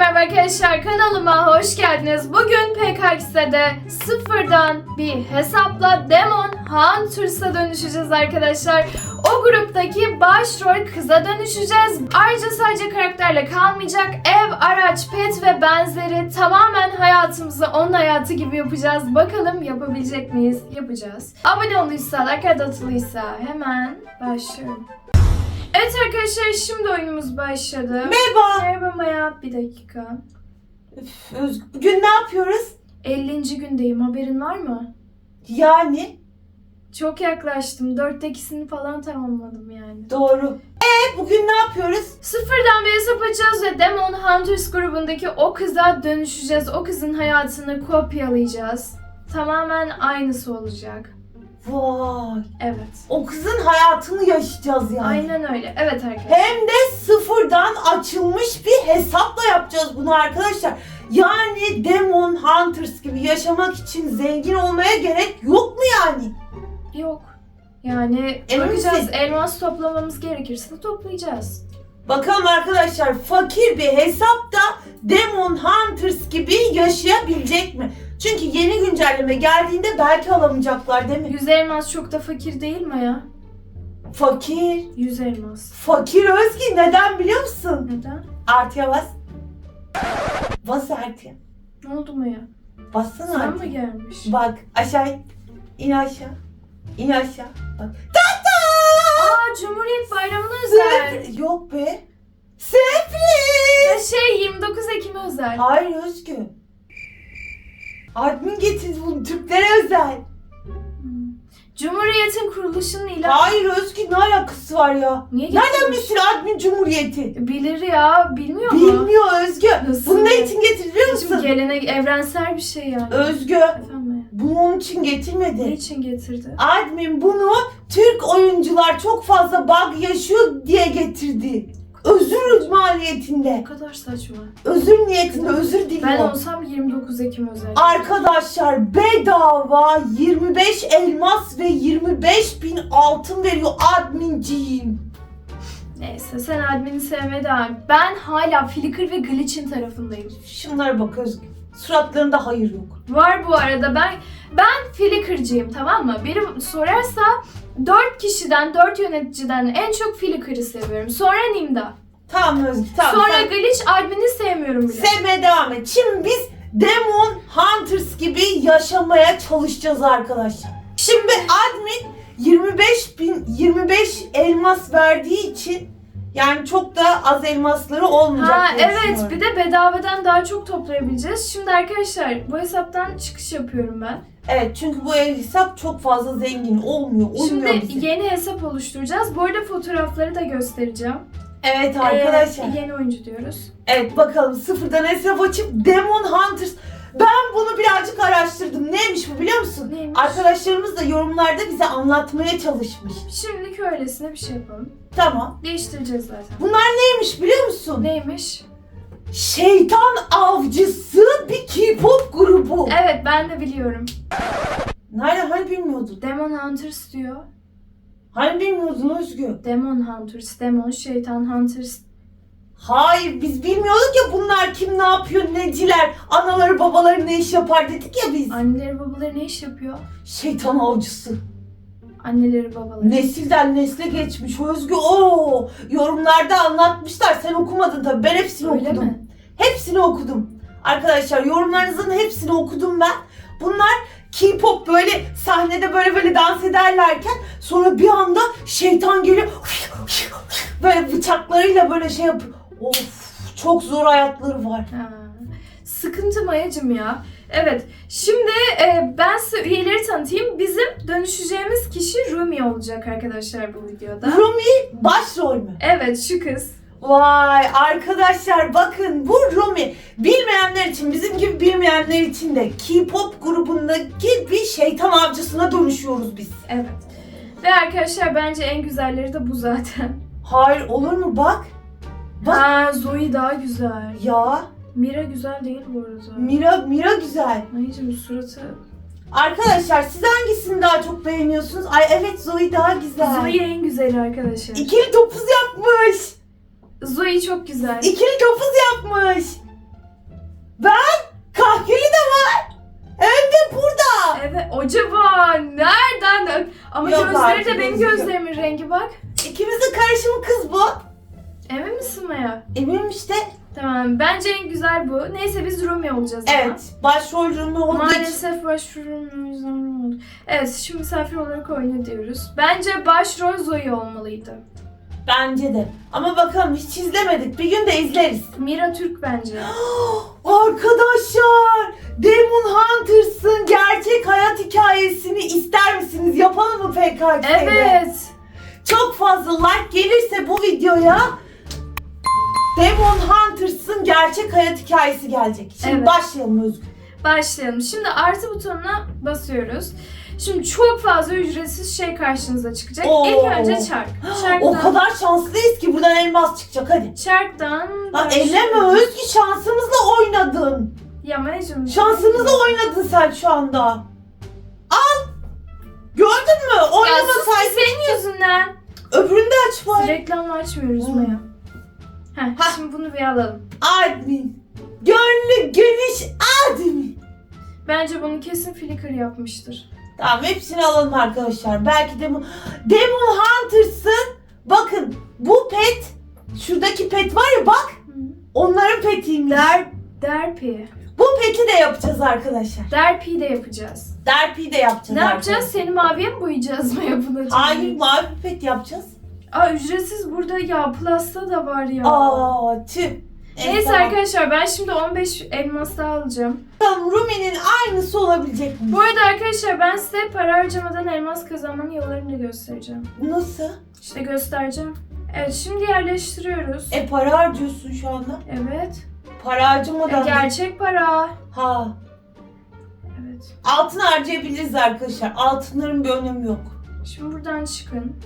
merhaba arkadaşlar kanalıma hoş geldiniz. Bugün PKX'de sıfırdan bir hesapla Demon Hunters'a dönüşeceğiz arkadaşlar. O gruptaki başrol kıza dönüşeceğiz. Ayrıca sadece karakterle kalmayacak. Ev, araç, pet ve benzeri tamamen hayatımızı onun hayatı gibi yapacağız. Bakalım yapabilecek miyiz? Yapacağız. Abone olduysa, like atılıysa hemen başlıyorum. Evet arkadaşlar şimdi oyunumuz başladı. Merhaba. Merhaba Maya. Bir dakika. Üf, Özgü, bugün ne yapıyoruz? 50. gündeyim. Haberin var mı? Yani Çok yaklaştım. Dörttekisini falan tamamladım yani. doğru. E bugün ne yapıyoruz? Sıfırdan bir hesap açacağız ve Demon Hunters grubundaki o kıza dönüşeceğiz. O kızın hayatını kopyalayacağız. Tamamen aynısı olacak. Vay. Evet. O kızın hayatını yaşayacağız yani. Aynen öyle. Evet arkadaşlar. Hem de sıfırdan açılmış bir hesapla yapacağız bunu arkadaşlar. Yani Demon Hunters gibi yaşamak için zengin olmaya gerek yok mu yani? Yok. Yani Emin bakacağız. misin? Elmas toplamamız gerekirse toplayacağız. Bakalım arkadaşlar fakir bir hesapta Demon Hunters gibi yaşayabilecek mi? Çünkü yeni güncelleme geldiğinde belki alamayacaklar değil mi? Yüz elmas çok da fakir değil mi ya? Fakir. Yüz elmas. Fakir Özgü neden biliyor musun? Neden? Artıya bas. Bas artıya. Ne oldu mu ya? Bassana Sen artıya. mi gelmiş? Bak aşağı in. İn aşağı. İn aşağı. Bak. Aa Cumhuriyet Bayramı'na özel. Yok be. Sürpriz. Şey 29 Ekim'e özel. Hayır Özgü. Admin getirdi bunu Türklere özel. Cumhuriyet'in kuruluşunun ilan... Hayır Özgü ne alakası var ya? Niye Nereden bilsin admin cumhuriyeti? Bilir ya, bilmiyor mu? Bilmiyor Özgü. Nasıl? Bunu ne için getirdi biliyor musun? gelenek, evrensel bir şey yani. Özgü Efendim bunu onun için Ne getirmedi. için getirdi? Admin bunu Türk oyuncular çok fazla bug yaşıyor diye getirdi. Özür maliyetinde. Ne kadar saçma. Özür niyetinde özür Ben diliyor. olsam 29 Ekim özel. Arkadaşlar bedava 25 elmas ve 25 bin altın veriyor adminciğim. Neyse sen admini sevmeye devam. Ben hala Flickr ve Glitch'in tarafındayım. Şunlara bak Özgü. Suratlarında hayır yok. Var bu arada ben ben Flickr'cıyım tamam mı? Biri sorarsa 4 kişiden 4 yöneticiden en çok Flickr'ı seviyorum. Sonra Nimda. Tamam Özgü tamam. Sonra sen- Glitch admini sevmiyorum bile. Sevmeye devam et. Şimdi biz Demon Hunters gibi yaşamaya çalışacağız arkadaşlar. Şimdi admin 25 bin 25 elmas verdiği için yani çok da az elmasları olmayacak. Ha evet bir de bedavadan daha çok toplayabileceğiz. Şimdi arkadaşlar bu hesaptan çıkış yapıyorum ben. Evet çünkü bu hesap çok fazla zengin olmuyor. Uymuyor Şimdi bize. yeni hesap oluşturacağız. Bu arada fotoğrafları da göstereceğim. Evet arkadaşlar. Ee, yeni oyuncu diyoruz. Evet bakalım sıfırdan hesap açıp Demon Hunters. Ben bunu birazcık araştırdım. Neymiş bu biliyor musun? Neymiş? Arkadaşlarımız da yorumlarda bize anlatmaya çalışmış. Şimdilik öylesine bir şey yapalım. Tamam. Değiştireceğiz zaten. Neymiş biliyor musun? Neymiş? Şeytan avcısı bir K-pop grubu. Evet ben de biliyorum. Nereden hani bilmiyordun? Demon Hunters diyor. Hani bilmiyordun Özgü? Demon Hunters, Demon, Şeytan Hunters. Hayır biz bilmiyorduk ya bunlar kim ne yapıyor neciler. Anaları babaları ne iş yapar dedik ya biz. Anneleri babaları ne iş yapıyor? Şeytan avcısı. Anneleri babaları. Nesilden nesle geçmiş Özgü. Oo, yorumlarda anlatmışlar. Sen okumadın tabii. Ben hepsini Öyle okudum. mi? Hepsini okudum. Arkadaşlar yorumlarınızın hepsini okudum ben. Bunlar K-pop böyle sahnede böyle böyle dans ederlerken sonra bir anda şeytan geliyor böyle bıçaklarıyla böyle şey yapıyor. Of çok zor hayatları var. Ha. Sıkıntı mayacım ya. Evet. Şimdi e, ben size üyeleri tanıtayım. Bizim dönüşeceğimiz kişi Rumi olacak arkadaşlar bu videoda. Rumi başrol mü? Evet şu kız. Vay arkadaşlar bakın bu Rumi bilmeyenler için bizim gibi bilmeyenler için de K-pop grubundaki bir şeytan avcısına dönüşüyoruz biz. Evet. Ve arkadaşlar bence en güzelleri de bu zaten. Hayır olur mu bak. Bak. Ha Zoe daha güzel. Ya Mira güzel değil bu arada. Mira, Mira güzel. Anneciğim bu suratı... Arkadaşlar siz hangisini daha çok beğeniyorsunuz? Ay evet Zoe daha güzel. Zoe en güzeli arkadaşlar. İkili topuz yapmış. Zoe çok güzel. İkili topuz yapmış. Ben kahkülü de var. Hem de burada. Evet acaba nereden? Ama Yok gözleri de benim gözlüğüm. gözlerimin rengi bak. İkimizin karışımı kız bu. Emin misin Maya? Eminim işte. Tamam bence en güzel bu. Neyse biz Rumi olacağız. Evet. Başrol Rumi olduğu için. Maalesef başvurum o yüzden olmadı. Evet şimdi misafir olarak oyna diyoruz. Bence başrol Zoe olmalıydı. Bence de. Ama bakalım hiç izlemedik. Bir gün de izleriz. Mira Türk bence. Arkadaşlar Demon Hunters'ın gerçek hayat hikayesini ister misiniz? Yapalım mı PKK'de? Evet. Çok fazla like gelirse bu videoya Demon Hunters'ın gerçek hayat hikayesi gelecek. Şimdi Evet. başlayalım Özgür. Başlayalım. Şimdi artı butonuna basıyoruz. Şimdi çok fazla ücretsiz şey karşınıza çıkacak. Oo. İlk önce çark. Çarktan, O kadar şanslıyız ki buradan elmas çıkacak hadi. Çarktan Lan başlıyoruz. elleme Özgü şansımızla oynadın. Ya Mayacım. Şansımızla oynadın sen şu anda. Al. Gördün mü? Ya sus Oynamasaydın. senin yüzünden. Öbürünü de aç bari. Reklam açmıyoruz Hmm. Maya. Heh, Ha. şimdi bunu bir alalım. Admin. Gönlü geniş admin. Bence bunu kesin Flickr yapmıştır. Tamam hepsini alalım arkadaşlar. Belki Demon... Demon Hunters'ın bakın bu pet şuradaki pet var ya bak onların petiymiş. Der, derpi. Bu peti de yapacağız arkadaşlar. Derpi de yapacağız. Derpi de yapacağız. Ne yapacağız? arkadaşlar. Seni maviye mi boyayacağız Maya buna? Hayır mavi pet yapacağız. Aa ücretsiz burada ya. Plus'ta da var ya. Aa tüh. Neyse tamam. arkadaşlar ben şimdi 15 elmas daha alacağım. Bakalım Rumi'nin aynısı olabilecek mi? Bu arada arkadaşlar ben size para harcamadan elmas kazanmanın yollarını da göstereceğim. Nasıl? İşte göstereceğim. Evet şimdi yerleştiriyoruz. E para harcıyorsun şu anda. Evet. Para harcamadan. E, gerçek para. Ha. Evet. Altın harcayabiliriz arkadaşlar. Altınların bir önemi yok. Şimdi buradan çıkın.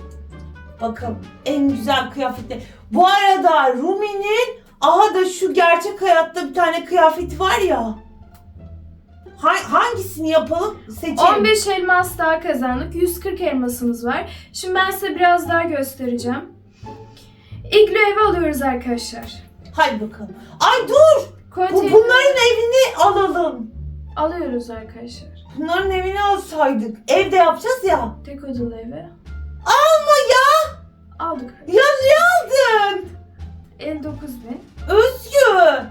Bakalım en güzel kıyafetler. Bu arada Rumi'nin aha da şu gerçek hayatta bir tane kıyafeti var ya. Ha- hangisini yapalım? Seçelim. 15 elmas daha kazandık. 140 elmasımız var. Şimdi ben size biraz daha göstereceğim. İlk evi alıyoruz arkadaşlar. Hadi bakalım. Ay dur! Bu, bunların evini alalım. alıyoruz arkadaşlar. Bunların evini alsaydık. Evde yapacağız ya. Tek odalı evi. Aldık. Ya ne aldın? 59 bin. Özgü!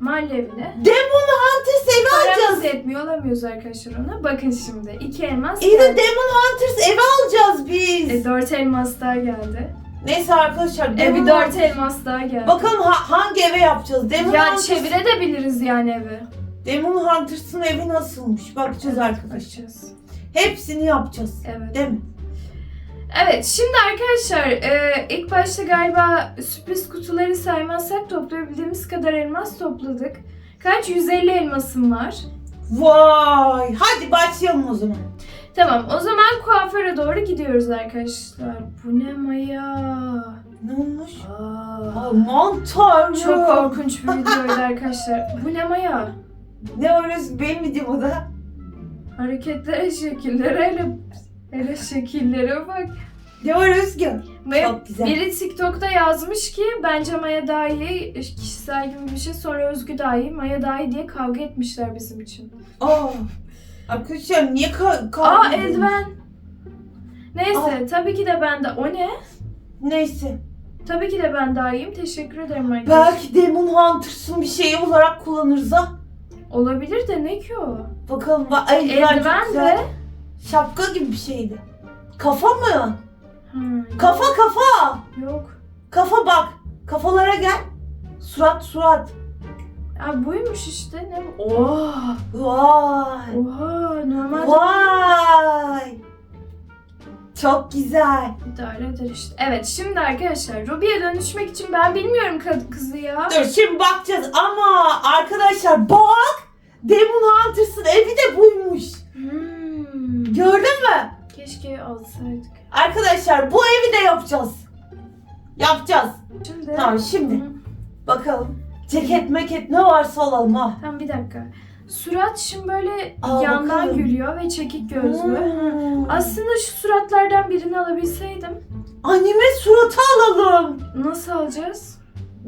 Mahalle evine. Demon Hunters evi Paramız alacağız. yetmiyor alamıyoruz arkadaşlar ona. Bakın şimdi. 2 elmas İyi de geldi. Demon Hunters evi alacağız biz. E, 4 elmas daha geldi. Neyse arkadaşlar. E, Demon bir 4 Hunters- elmas daha geldi. Bakalım ha- hangi eve yapacağız? Demon, ya Hunters, çevirebiliriz yani evi. Demon Hunters'ın evi nasılmış? Bakacağız arkadaşlar. Bakacağız. Hepsini yapacağız. Evet. Değil mi? Evet şimdi arkadaşlar e, ilk başta galiba sürpriz kutuları saymazsak toplayabildiğimiz kadar elmas topladık. Kaç? 150 elmasım var. Vay! Hadi başlayalım o zaman. Tamam o zaman kuaföre doğru gidiyoruz arkadaşlar. Bu ne Maya? Ne olmuş? Aa, Aman tanrım. çok korkunç bir videoydu arkadaşlar. Bu ne Maya? Ne öyle benim videomda? Hareketlere, şekillere, hele, hele şekillere bak. Ne var Özgü? Ve Çok güzel. biri TikTok'ta yazmış ki bence Maya daha iyi, kişisel gibi bir şey. Sonra Özgü daha iyi, Maya daha iyi diye kavga etmişler bizim için. Aa. Arkadaşlar niye ka kavga Aa ediyorsunuz? eldiven. Neyse tabii ki de ben de o ne? Neyse. Tabii ki de ben daha iyiyim. Teşekkür ederim arkadaşlar. Belki Demon Hunters'ın bir şeyi olarak kullanırız ha. Olabilir de ne ki o? Bakalım bak eldiven, de. Şapka gibi bir şeydi. Kafa mı? Hmm, Kafa kafa. Yok. Kafa bak. Kafalara gel. Surat surat. Aa, buymuş işte. Ne bu? Oha. Vay. Oha. Normalde Vay. Çok güzel. idare işte. Evet şimdi arkadaşlar Ruby'ye dönüşmek için ben bilmiyorum kad- kızı ya. Dur şimdi bakacağız ama arkadaşlar bak. Demon Hunters'ın evi de buymuş. Hmm. Gördün mü? Keşke alsaydık. Arkadaşlar bu evi de yapacağız. Yapacağız. Şimdi. Tamam şimdi Hı. bakalım. Ceket meket ne varsa alalım ha. Tamam bir dakika. Surat şimdi böyle Aa, yandan bakalım. gülüyor ve çekik gözlü. Hmm. Aslında şu suratlardan birini alabilseydim. Anime suratı alalım. Nasıl alacağız?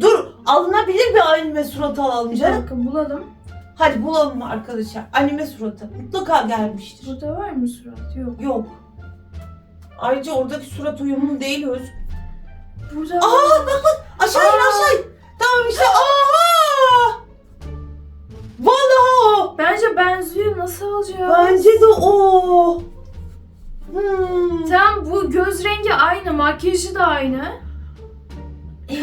Dur alınabilir bir anime suratı alalım Bir canım. dakika bulalım. Hadi bulalım arkadaşlar. Anime suratı. Mutlaka gelmiştir. Burada var mı surat? Yok. Yok. Ayrıca oradaki surat uyumlu değil Özgü. Burada Aa bak bak aşağı in Aa. aşağı in. Tamam işte aha. Vallahi o. Bence benziyor. Nasıl alacağız? Bence de o. Hmm. Tamam bu göz rengi aynı, makyajı da aynı.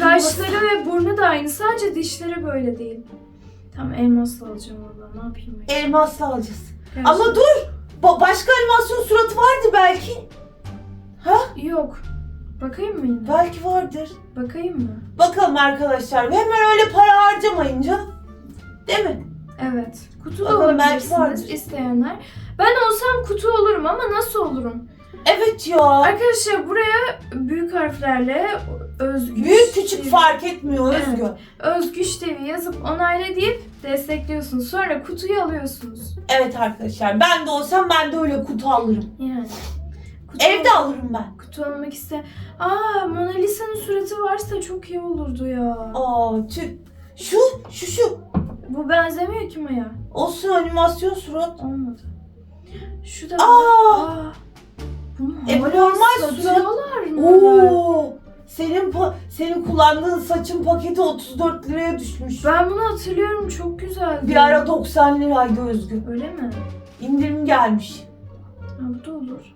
Kaşları ve burnu da aynı. Sadece dişleri böyle değil. Tamam elmasla alacağım valla. Ne yapayım ben? Elmasla alacağız. Gerçekten. Ama dur. Ba- başka animasyon suratı vardı belki. Ha? Yok. Bakayım mı yine? Belki vardır. Bakayım mı? Bakalım arkadaşlar. Hemen öyle para harcamayın canım. Değil mi? Evet. Kutu da Bakalım, belki olabilirsiniz vardır. isteyenler. Ben olsam kutu olurum ama nasıl olurum? Evet ya. Arkadaşlar buraya büyük harflerle özgüç Büyük küçük TV fark etmiyor Evet. Özgü. TV yazıp onayla deyip destekliyorsunuz. Sonra kutuyu alıyorsunuz. Evet arkadaşlar. Ben de olsam ben de öyle kutu alırım. Yani. Kutu Evde alırım ben. Kutu almak iste. Aa Mona Lisa'nın suratı varsa çok iyi olurdu ya. Aa tüh. Şu, şu, şu. Bu benzemiyor ki Maya. Olsun animasyon surat. Olmadı. Şu da Aa! Aa. Bunu E, normal surat. satıyorlar mı? Oo. Senin pa- senin kullandığın saçın paketi 34 liraya düşmüş. Ben bunu hatırlıyorum çok güzeldi. Bir ara 90 liraydı Özgü. Öyle mi? İndirim gelmiş. Ha, bu da olur.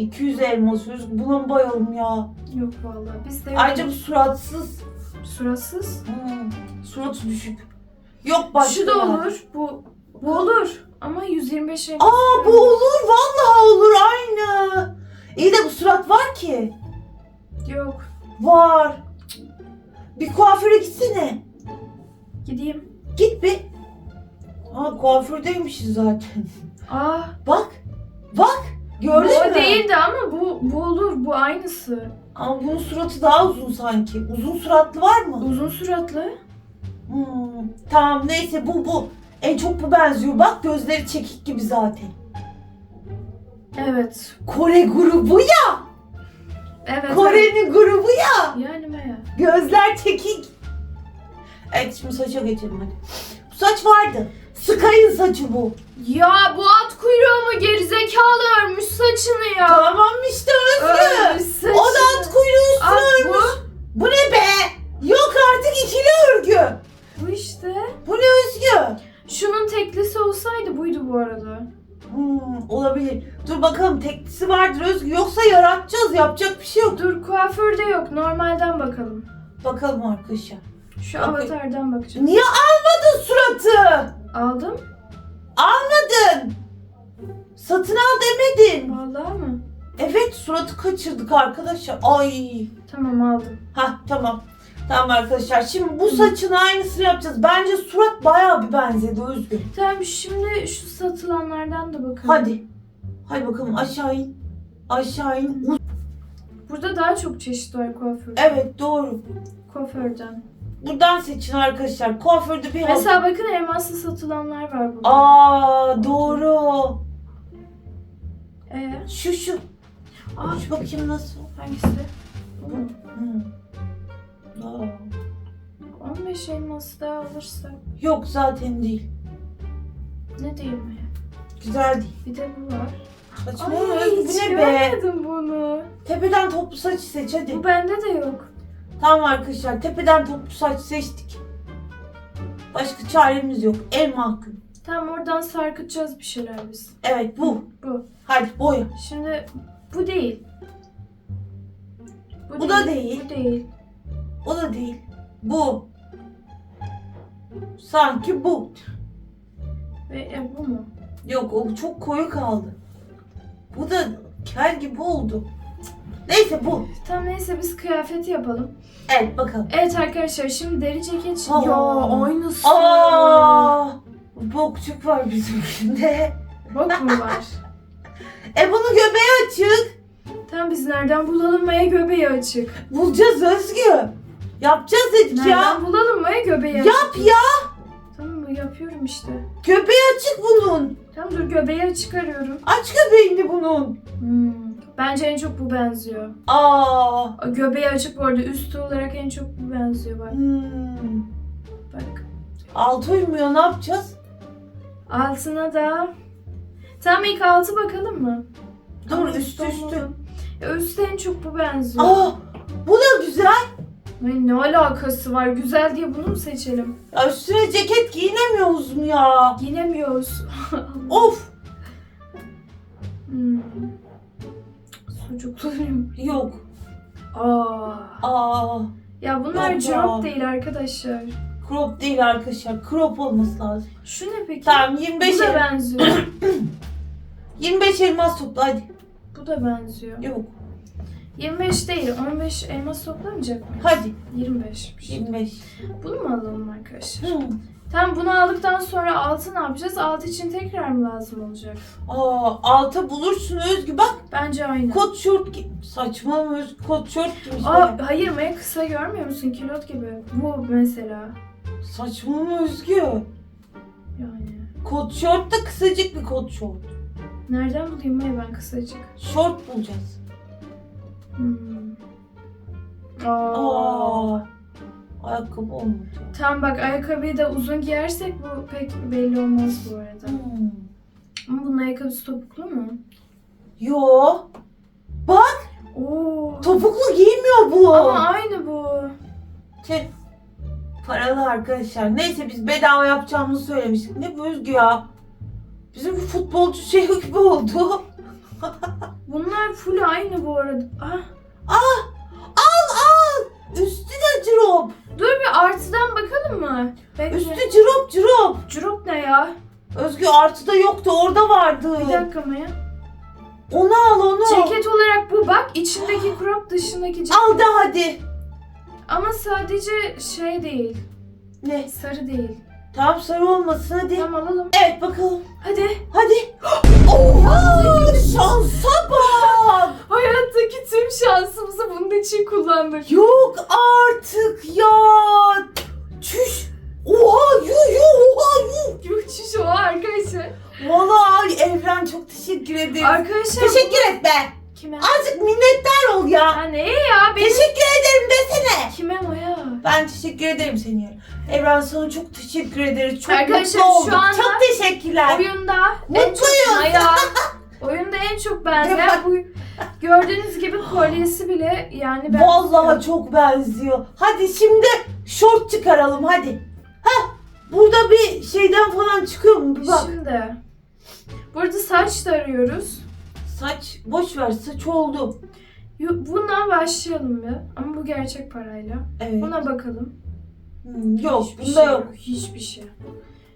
200 elmas. Buna mı bayalım ya? Yok vallahi biz de Ayrıca bu suratsız. suratsız. Hmm, suratı düşük. Yok başka. Şu da olur. Bu bu olur. Ama 125 lira. Aa bu olur. Vallahi olur aynı. İyi de bu surat var ki. Yok. Var. Bir kuaföre gitsene. Gideyim. Git bir. Aa kuafördeymişiz zaten. Aa. Bak. Bak. Gördün bu mü? o değildi ama bu bu olur. Bu aynısı. Ama bunun suratı daha uzun sanki. Uzun suratlı var mı? Uzun suratlı. Hmm, tamam neyse bu bu. En çok bu benziyor. Bak gözleri çekik gibi zaten. Evet. Kore grubu ya. Evet. Kore'nin grubu ya. Yani Maya. Gözler çekik. Evet şimdi saça geçelim hadi. Bu saç vardı. Sky'ın saçı bu. Ya bu at kuyruğu mu gerizekalı örmüş saçını ya. Tamam işte Özgü. Örmüş saçını. O da at kuyruğu üstüne At örmüş. bu. Ne be? Yok artık ikili örgü. Bu işte. Bu ne Özgü? Şunun teklisi olsaydı buydu bu arada. Hmm, olabilir. Dur bakalım teklisi vardır Özgü. Yoksa yaratacağız. Yapacak bir şey yok. Dur kuaförde yok. Normalden bakalım. Bakalım arkadaşlar. Şu Bakayım. avatardan bakacağım. Niye almadın suratı? Aldım. Almadın. Satın al demedin. Vallahi mı? Evet suratı kaçırdık arkadaşlar. Ay. Tamam aldım. Ha tamam. Tamam arkadaşlar. Şimdi bu saçın aynısını yapacağız. Bence surat bayağı bir benzedi Özgür. Tamam şimdi şu satılanlardan da bakalım. Hadi. Hadi bakalım aşağı in. Aşağı in. Burada daha çok çeşit var kuaför. Evet doğru. Kuaförden. Buradan seçin arkadaşlar. Kuaförde bir Mesela bakın elmaslı satılanlar var burada. Aa doğru. Ee, Şu şu. aa, Şu bakayım nasıl. hangisi? Bu? Hı. Aa. 15 elması daha alırsak Yok zaten değil. ne diyeyim mi? Güzel değil. Bir de bu var. Saçmalama Ay Özgü, hiç bu ne be? görmedim bunu. Tepeden toplu saç seç hadi. Bu bende de yok. Tamam arkadaşlar tepeden toplu saç seçtik. Başka çaremiz yok. En mahkum. Tamam oradan sarkıtacağız bir şeyler biz. Evet bu. Bu. Hadi boya. Şimdi bu değil. Bu da değil. Bu değil. O da değil. Bu. Sanki bu. Ve e, bu mu? Yok o çok koyu kaldı. Bu da kel gibi oldu. Neyse bu. Tamam neyse biz kıyafeti yapalım. Evet bakalım. Evet arkadaşlar şimdi deri ceket. Aa. Ya aynısı. Aa! Bokçuk var bizimkinde. Bok mu var? E bunun göbeği açık. Tamam biz nereden bulalım Maya göbeği açık. Bulacağız Özgü. Yapacağız dedik Nereden ya. bulalım Maya göbeği açık. Yap ya. Tamam mı yapıyorum işte. Göbeği açık bunun. Tamam dur göbeği açık arıyorum. Aç göbeğini bunun. Hmm. Bence en çok bu benziyor. Aa. Göbeği açık bu arada üstü olarak en çok bu benziyor bak. Hmm. Bak. Altı uymuyor ne yapacağız? Altına da... Tamam ilk altı bakalım mı? Dur Ama üstü üstü. Ya üstte en çok bu benziyor. Aa, bu da güzel. Ay, ne alakası var? Güzel diye bunu mu seçelim? Ya üstüne ceket giyinemiyoruz mu ya? Giyinemiyoruz. Of. Hmm. Sucukluyum. Yok. Aa. Aa, Ya bunlar Yok ya. crop değil arkadaşlar. crop değil arkadaşlar. Crop olması lazım. Şu ne peki? Tamam 25 Bu da el- benziyor. 25 elmas topla hadi. Bu da benziyor. Yok. 25 değil, 15 elmas toplamayacak mıyız? Hadi 25. 25. Bunu mu alalım arkadaşlar? Hmm. Tamam bunu aldıktan sonra altı ne yapacağız? Altı için tekrar mı lazım olacak? Aa, alta bulursun Özgü bak. Bence aynı. Kot şort gi- saçma mı Özgü kot şort giymiş. Aa, hayır Maya kısa görmüyor musun? Kilot gibi. Bu mesela. Saçma mı Özgü? Yani. Kot şort da kısacık bir kot şort. Nereden bulayım Maya ben kısacık? Şort bulacağız. Hmm. Aa. Aa. Ayakkabı olmadı. Tam bak ayakkabıyı da uzun giyersek bu pek belli olmaz bu arada. Hmm. Ama bunun ayakkabısı topuklu mu? Yo. Bak Oo. topuklu giymiyor bu. Ama aynı bu. Tüh. Paralı arkadaşlar. Neyse biz bedava yapacağımızı söylemiştik. Ne bu Özgü ya? Bizim bir futbolcu şey gibi oldu. Bunlar full aynı bu arada. Ah. Ah! Al al! Üstü de drop. Artıdan bakalım mı? Bekle. Üstü drop drop. Drop ne ya? Özgü artıda yoktu orada vardı. Bir dakika Maya. Onu al onu. Ceket olarak bu bak. içindeki crop dışındaki ceket. Al da hadi. Ama sadece şey değil. Ne? Sarı değil. Tamam sarı olmasın hadi. Tamam alalım. Evet bakalım. Hadi. Hadi. Oha! Şansa bak. Hayattaki tüm şansımızı bunun için kullandık. Yok artık ya. Çüş. Oha yu yu oha yu. Yuh şiş o arkadaşlar. Vallahi Evren çok teşekkür ederim. Arkadaşlar. Teşekkür et be. Kime? Azıcık minnettar ol ya. Ha neye ya? Benim... Teşekkür ederim desene. Kime Maya? Ben teşekkür ederim seni. ya. Evren sana çok teşekkür ederiz. Çok Arkadaşlar, mutlu şu olduk. anda Çok teşekkürler. Oyunda en çok Mutluyuz. Maya. Oyunda en çok benzeyen bu gördüğünüz gibi kolyesi bile yani ben Vallahi çok benziyor. Hadi şimdi şort çıkaralım hadi. Hah burada bir şeyden falan çıkıyor mu? Bir bak. Şimdi burada saç da arıyoruz. Saç boş ver saç oldu. Yo- Bundan başlayalım bir. Ama bu gerçek parayla. Evet. Buna bakalım. Hmm, yok Hiçbir bunda şey yok. Hiçbir şey.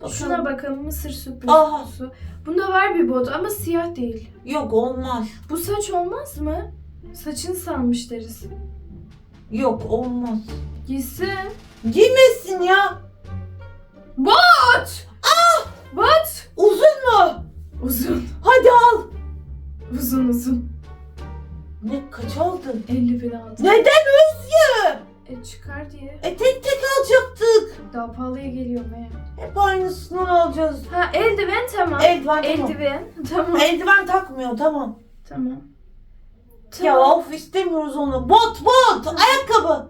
Bakalım. Şuna bakalım mısır sürpriz Aha. kutusu. Bunda var bir bot ama siyah değil. Yok olmaz. Bu saç olmaz mı? Saçını salmış deriz. Yok olmaz. Giysin. Giymesin ya. Bot! Ah! Bot! Uzun mu? Uzun. Hadi al. Uzun uzun. Ne kaç aldın? 50 bin aldı. Neden Özgü? E çıkar diye. E tek tek alacaktık. Daha pahalıya geliyor be. Hep aynısından alacağız. Ha eldiven tamam. Eldiven tamam. Eldiven. Tamam. Eldiven takmıyor tamam. Tamam. Ya of istemiyoruz onu. Bot bot. Ayakkabı.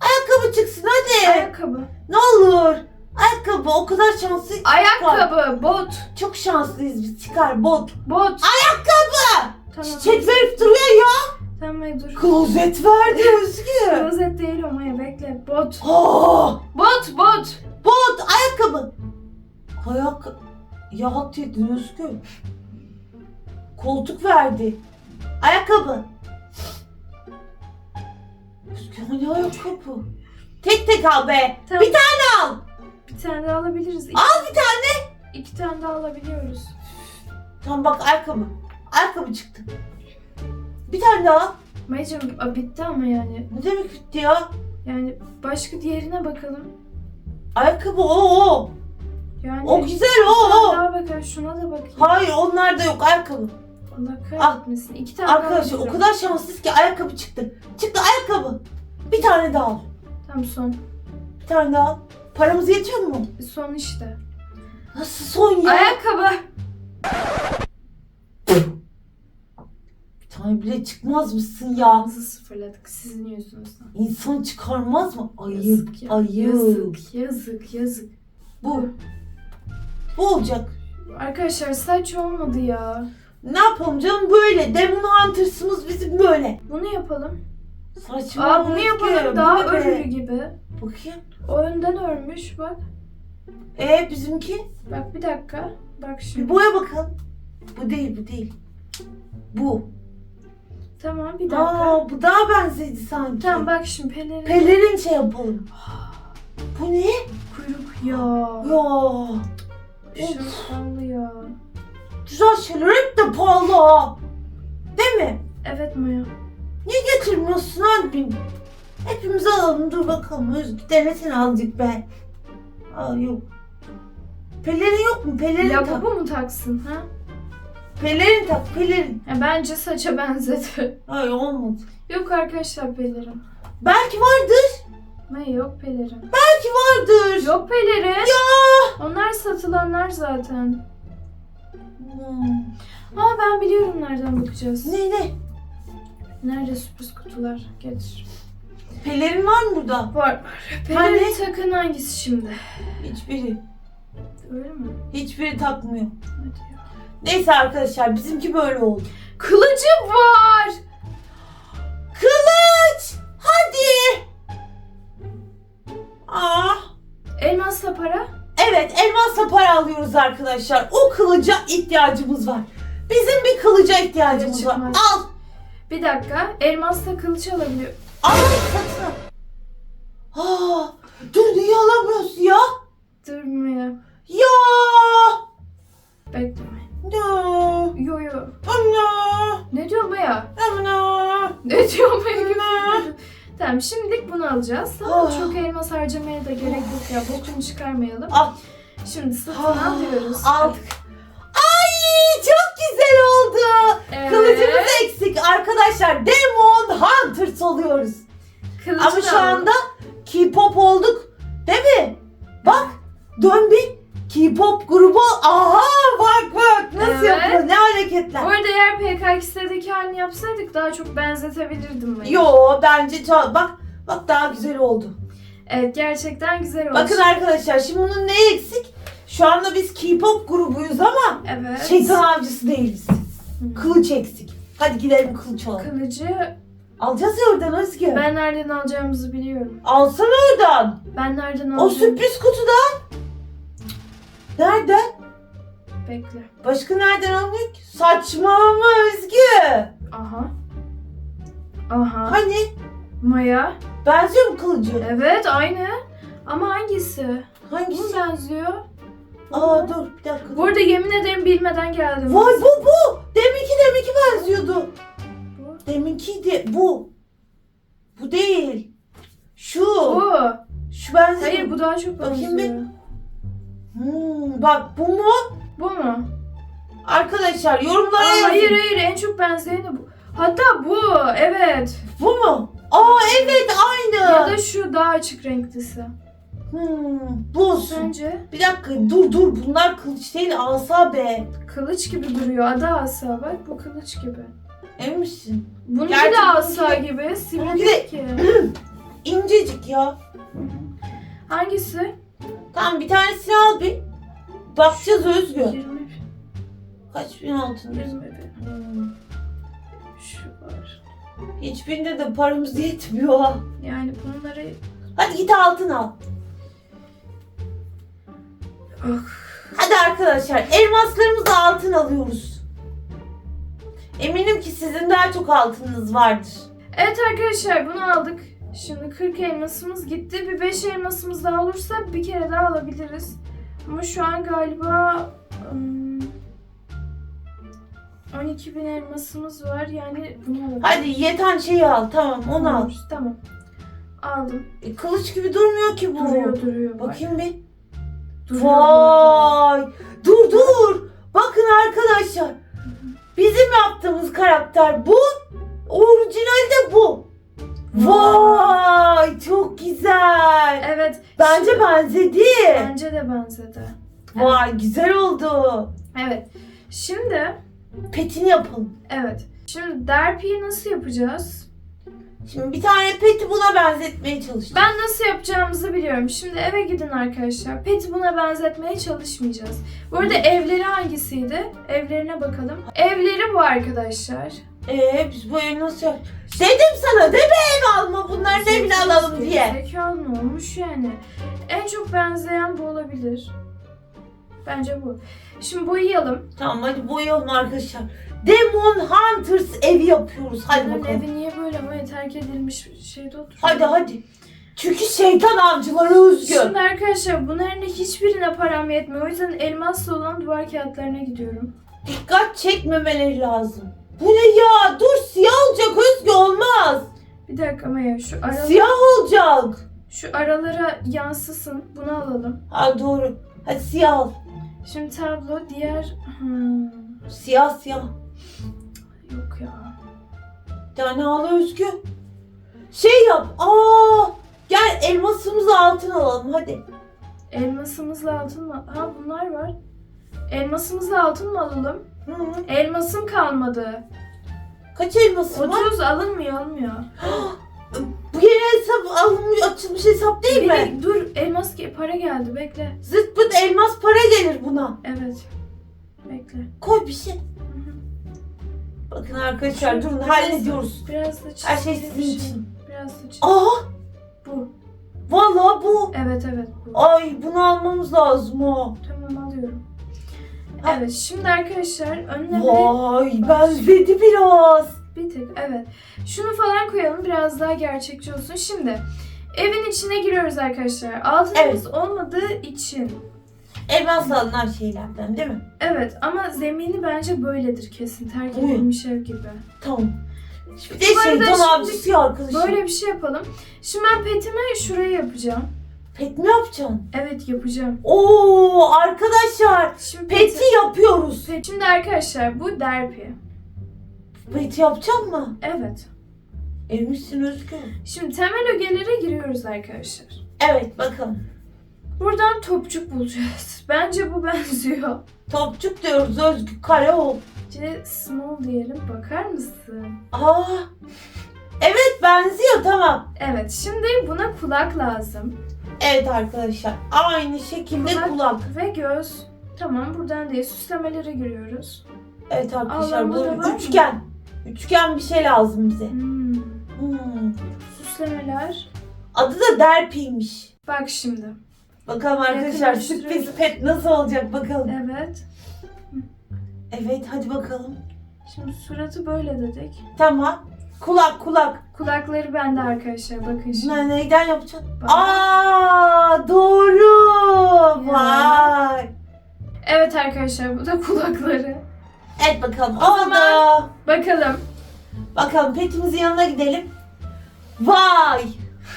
Ayakkabı çıksın hadi. Ayakkabı. Ne olur. Ayakkabı o kadar şanslı. Ayakkabı. Bot. Çok şanslıyız biz çıkar bot. Bot. Ayakkabı. Tamam. Çiçek verip duruyor ya. Hadi dur. Klozet verdi Özgü. Klozet değil o Maya bekle. Bot. Oh, Bot bot. bot ayakkabı. Ayak ya dedin Özgü. Koltuk verdi. Ayakkabı. Özgü hani ayakkabı. Tek tek al be. Tamam. Bir tane al. Bir tane daha alabiliriz. İki, Al bir tane. iki tane daha alabiliyoruz. Tamam bak ayakkabı. Ayakkabı çıktı. Bir tane daha. Mayacım a, bitti ama yani. Ne demek bitti ya? Yani başka diğerine bakalım. Ayakkabı o o. Yani O güzel o o. daha bakın şuna da bakayım. Hayır onlar da yok ayakkabı. Allah kahretmesin. İki tane Arkadaşlar daha o alacağım. kadar şanslıyız ki ayakkabı çıktı. Çıktı ayakkabı. Bir tane daha al. Tam son. Bir tane daha al. Paramız yetiyor mu? Son işte. Nasıl son ya? Ayakkabı. Bir tane bile çıkmaz mısın ya? Hızı sıfırladık sizin yüzünüzden. İnsan çıkarmaz mı? Ayıp, Yazık ya. ayıp. Yazık, yazık, yazık. Bu. Bu olacak. Arkadaşlar saç olmadı ya. Ne yapalım canım böyle. Demon Hunters'ımız bizim böyle. Bunu yapalım. Saçma. Aa bunu yapalım bu daha be? örülü gibi. Bakayım. O önden örmüş bak. Ee bizimki? Bak bir dakika. Bak Bir şimdi. boya bakalım. Bu değil bu değil. Bu. Tamam bir dakika. Aa bu daha benzedi sanki. Tamam bak şimdi pelerin. Pelerin şey yapalım. Bu ne? Kuyruk ya. Ya. Şu pahalı ya. Güzel şeyler hep de pahalı ha. Değil mi? Evet Maya. Niye getirmiyorsun abim? Hepimiz alalım dur bakalım. Özgü denesene azıcık be. Aa yok. Pelerin yok mu? Pelerin tak. Lavabo mu taksın ha? Pelerin tak pelerin. Ya bence saça benzedi. Ay olmadı. Yok arkadaşlar pelerin. Belki vardır. Ne yok pelerin. Belki vardır. Yok pelerin. Ya. Onlar satılanlar zaten. Hmm. Aa ben biliyorum nereden bakacağız. Ne ne? Nerede sürpriz kutular? Getir. Pelerin var mı burada? Var var. Pelerin takın hangisi şimdi? Hiçbiri. Öyle mi? Hiçbiri takmıyor. Hadi ya. Neyse arkadaşlar bizimki böyle oldu. Kılıcı var. Kılıç! Hadi! Ah! Elmasla para. Evet elmasla para alıyoruz arkadaşlar. O kılıca ihtiyacımız var. Bizim bir kılıca ihtiyacımız var. çıkmaz. Al! Bir dakika. Elmasla kılıç alabiliyor. Al satın. al. Aa, dur niye alamıyorsun ya? Durmuyor. Ya! Bekleme. No! Yo yo. Ana! Ne diyor Maya? Ana! Ne diyor Maya? Ana! tamam şimdilik bunu alacağız. Tamam Ah. çok elmas harcamaya da gerek yok ya. Bokunu çıkarmayalım. Al. Şimdi satın Ah, al diyoruz. Aldık. Ay çok güzel oldu. Evet. Kılıcımız eksik arkadaşlar. Demon Hunters oluyoruz. Kılıcı Ama şu anda K-pop olduk. Değil mi? Bak dön bir K-pop grubu. Aha bak bak nasıl Evet. yapıyor ne Bu hareketler. arada eğer PKX'deki halini yapsaydık daha çok benzetebilirdim Maya. Yo bence çok bak bak daha güzel oldu. Evet gerçekten güzel olmuş. Bakın arkadaşlar şimdi bunun ne eksik? Şu anda biz K-pop grubuyuz ama Evet. şeytan avcısı değiliz. Hı. Kılıç eksik. Hadi gidelim kılıç alalım. Kılıcı Alacağız ya oradan Özgü. ben nereden alacağımızı biliyorum. Alsana oradan. Ben nereden O alacağım? sürpriz kutudan. Nereden? Bekle. Başka nereden alınıyor ki? Saçmalama Özgü. Aha. Aha. Hani? Maya. Benziyor mu kılıcı? Evet aynı. Ama hangisi? Bu Hangisi? benziyor. Aa dur bir dakika. Bu arada yemin ederim bilmeden geldim. Vay bu bu. Deminki deminki benziyordu. Bu. Deminki de bu. Bu değil. Şu. Bu. Şu benziyor. Hayır bu daha çok Bakayım benziyor. Hmm, bak bu mu? Bu mu? Arkadaşlar yorumlara Aa, yazın. hayır hayır en çok benzeyeni bu. Hatta bu evet. Bu mu? Aa evet aynı. Ya da şu daha açık renklisi. Hmm, bu olsun. Sence? Bir dakika dur dur bunlar kılıç değil asa be. Kılıç gibi duruyor. Adı asa bak bu kılıç gibi. Emin misin? Bununki Gerçi de asa bununki gibi. Sivri de- ki. İncecik ya. Hangisi? Tamam bir tanesini al bir. Bakacağız Özgü. 20, Kaç bin altın? 21. Hmm. Şu var. Hiçbirinde de paramız yetmiyor. ha. Yani bunları Hadi git altın al. Hadi arkadaşlar elmaslarımızla altın alıyoruz. Eminim ki sizin daha çok altınınız vardır. Evet arkadaşlar bunu aldık. Şimdi 40 elmasımız gitti. Bir 5 elmasımız daha olursa bir kere daha alabiliriz. Ama şu an galiba ım, 12 bin elmasımız var. Yani bunu alabiliriz. Hadi yeten şeyi al tamam onu al. Tamam. Aldım. E, kılıç gibi durmuyor ki bu. Duruyor duruyor. Bak. Bakayım bir. Duruyor. Vay! Dur dur! Bakın arkadaşlar. Bizim yaptığımız karakter bu. Orijinali de bu. Vay! Çok güzel. Evet. Bence şimdi- benzedi. Bence de benzedi. Vay güzel oldu. Evet. Şimdi Petini yapalım. evet. Şimdi derpiyi nasıl yapacağız? Şimdi bir tane peti buna benzetmeye çalışacağım. Ben nasıl yapacağımızı biliyorum. Şimdi eve gidin arkadaşlar. Pet'i buna benzetmeye çalışmayacağız. Bu arada evleri hangisiydi? Evlerine bakalım. Evleri bu arkadaşlar. Ee biz bu evi nasıl? Dedim sana değil mi ev alma bunların evini alalım diye. Zekalı ne olmuş yani? En çok benzeyen bu olabilir. Bence bu. Şimdi boyayalım. Tamam hadi boyayalım arkadaşlar. Demon Hunters evi yapıyoruz. Hadi Bunların bakalım. evi niye böyle ama terk edilmiş şeyde oturuyor? Hadi hadi. Çünkü şeytan avcıları özgü. Şimdi arkadaşlar bunların hiçbirine param yetmiyor. O yüzden elmasla olan duvar kağıtlarına gidiyorum. Dikkat çekmemeleri lazım. Ne ya? Dur siyah olacak Özgü olmaz. Bir dakika Maya şu ara Siyah olacak. şu aralara yansısın. Bunu alalım. Ha doğru. Hadi siyah al. Şimdi tablo diğer Hmm, Siyah siyah. yok ya. Bir tane al Özgü. Şey yap. Aa, gel elmasımızı altın alalım hadi. Elmasımızla altın mı? Ha bunlar var. Elmasımızla altın mı alalım? Hı. Elmasım kalmadı. Kaç elmasın var? 30 alınmıyor alınmıyor. Bu yeni hesap alınmış açılmış hesap değil mi? Beni- dur elmas ge- para geldi bekle. Zıt pıt elmas para gelir buna. Evet. Bekle. Koy bir şey. Bakın arkadaşlar durun biraz- hallediyoruz. Biraz da Her şey çizgili sizin için. Biraz da çizgili. Aa Bu. vallahi bu. Evet evet bu. Ay bunu almamız lazım o. Tamam alıyorum. Evet şimdi arkadaşlar önüne bir, Vay benzedi biraz. bir tek evet. Şunu falan koyalım biraz daha gerçekçi olsun. Şimdi evin içine giriyoruz arkadaşlar. Altınımız olmadığı için. Elmasla alınan şeylerden değil mi? Evet ama zemini bence böyledir kesin. Terk edilmiş ev gibi. Tamam. Bir de Bu arada şeytan şimdi avcısı ya arkadaşlar. Böyle bir şey yapalım. Şimdi ben petimi şuraya yapacağım. Pet mi yapacaksın? Evet yapacağım. Oo arkadaşlar Şimdi peti yapıyoruz. Pet- Şimdi arkadaşlar bu derpi. Peti yapacak mı? Evet. Eminsin Özgür. Şimdi temel ögelere giriyoruz arkadaşlar. Evet bakalım. Buradan topçuk bulacağız. Bence bu benziyor. Topçuk diyoruz Özgür. Kare ol. İşte small diyelim. Bakar mısın? Aa. Evet benziyor tamam. Evet. Şimdi buna kulak lazım. Evet arkadaşlar. Aynı şekilde Kulak. kulak. Ve göz. Tamam buradan değil. Süslemelere giriyoruz. Evet arkadaşlar bu da var bu mı? üçgen. Üçgen bir şey lazım bize. Hmm. Hmm. Süslemeler. Adı da derpiymiş. Bak şimdi. Bakalım arkadaşlar Yakınlaştırıyoruz. sürpriz pet nasıl olacak bakalım. Evet. Evet hadi bakalım. Şimdi suratı böyle dedik. Tamam. Kulak kulak. Kulakları bende arkadaşlar. Bakın şimdi. Ne, neyden yapacaksın? Bak. Aa doğru. Ya. Vay. Evet arkadaşlar bu da kulakları. Evet bakalım. O Oldu. zaman- Bakalım. Bakalım petimizin yanına gidelim. Vay.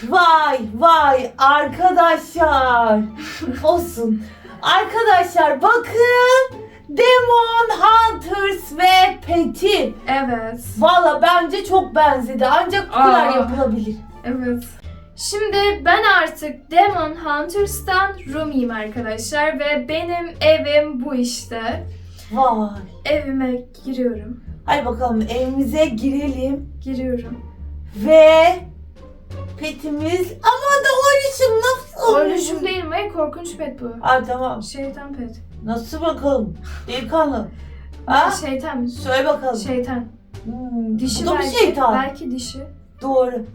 Vay vay arkadaşlar. Olsun. Arkadaşlar bakın. Demon Hunters ve Peti. Evet. Valla bence çok benzedi. Ancak bu kadar Aa. yapılabilir. Evet. Şimdi ben artık Demon Hunters'tan Rumi'yim arkadaşlar ve benim evim bu işte. Vay. Evime giriyorum. Hadi bakalım evimize girelim. Giriyorum. Ve petimiz ama da oynuşum nasıl Oynuşum değil mi? Korkunç pet bu. Ha tamam. Şeytan pet. Nasıl bakalım? Delikanlı. Ha? Şeytan. Söyle bakalım. Şeytan. Hmm, Dişi bu da belki. şeytan? Belki dişi. Doğru.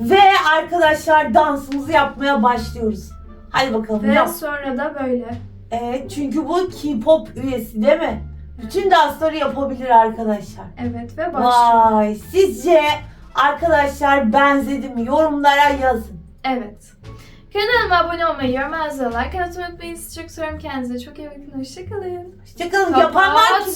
Ve arkadaşlar dansımızı yapmaya başlıyoruz. Hadi bakalım Ve yap. sonra da böyle. Evet çünkü bu K-pop üyesi değil mi? Bütün dansları yapabilir arkadaşlar. Evet ve başlıyor. Vay sizce arkadaşlar benzedi mi? Yorumlara yazın. Evet. Kanalıma abone olmayı, yorum like atmayı unutmayın. Sizi çok seviyorum. Kendinize çok iyi bakın. Hoşçakalın. Hoşçakalın. Kim?